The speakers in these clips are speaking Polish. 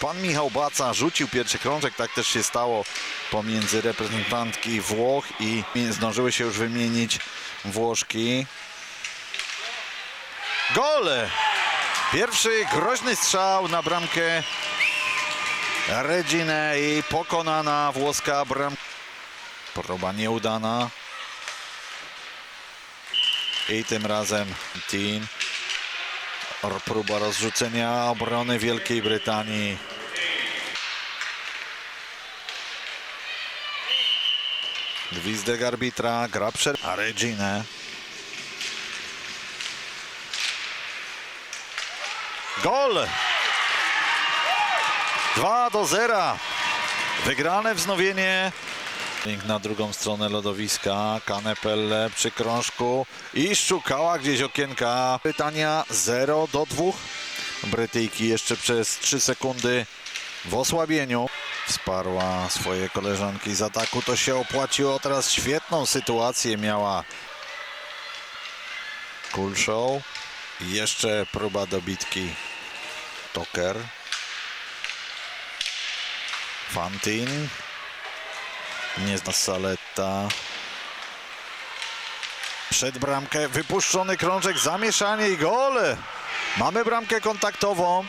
Pan Michał Baca rzucił pierwszy krążek, tak też się stało pomiędzy reprezentantki Włoch i zdążyły się już wymienić Włoszki. Gol! Pierwszy groźny strzał na bramkę Reginę i pokonana włoska bram. Próba nieudana. I tym razem Tin. Próba rozrzucenia obrony Wielkiej Brytanii. Gwizdek arbitra, gra przed... A Reginę. Gol! 2 do 0. Wygrane wznowienie. Na drugą stronę lodowiska. Kanepelle przy krążku i szukała gdzieś okienka. Brytania 0 do 2. Brytyjki jeszcze przez 3 sekundy w osłabieniu. Wsparła swoje koleżanki z ataku. To się opłaciło. Teraz świetną sytuację miała Kulshow. I jeszcze próba dobitki Toker. Fantin. Nie zna Saletta. Przed bramkę wypuszczony krążek, zamieszanie i gol. Mamy bramkę kontaktową.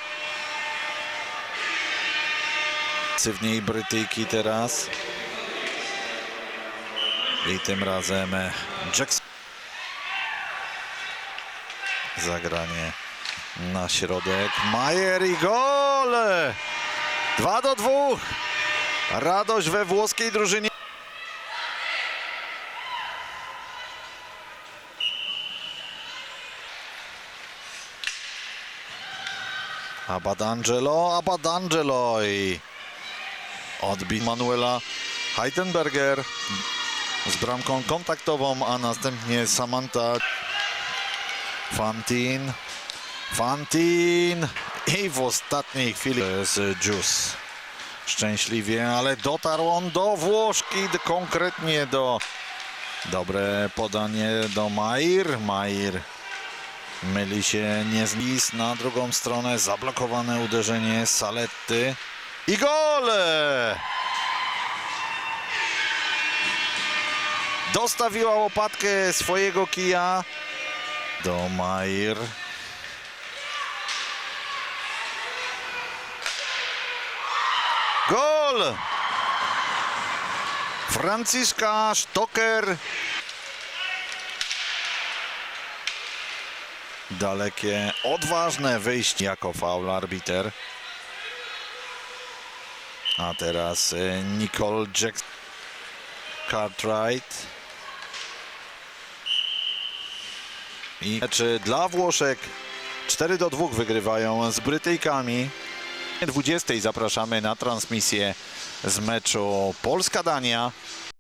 Cywniej Brytyjki teraz. I tym razem e, Jackson. Zagranie na środek. Majer i gol! 2 do 2. Radość we włoskiej drużynie. Abadangelo, Abadangelo i odbit Manuela Heidenberger z bramką kontaktową, a następnie Samantha Fantin. Fantin i w ostatniej chwili z Juice. Szczęśliwie, ale dotarł on do Włoszki, konkretnie do... Dobre podanie do Mair. Mair myli się nie z Lis na drugą stronę. Zablokowane uderzenie Saletty. I gol! Dostawiła łopatkę swojego kija do Mair. Gol! Franciszka Sztoker. Dalekie, odważne wyjście jako faul arbiter. A teraz e, Nicole Jackson Cartwright. I czy dla Włoszek 4 do 2 wygrywają z Brytyjkami. 20 zapraszamy na transmisję z meczu Polska-Dania.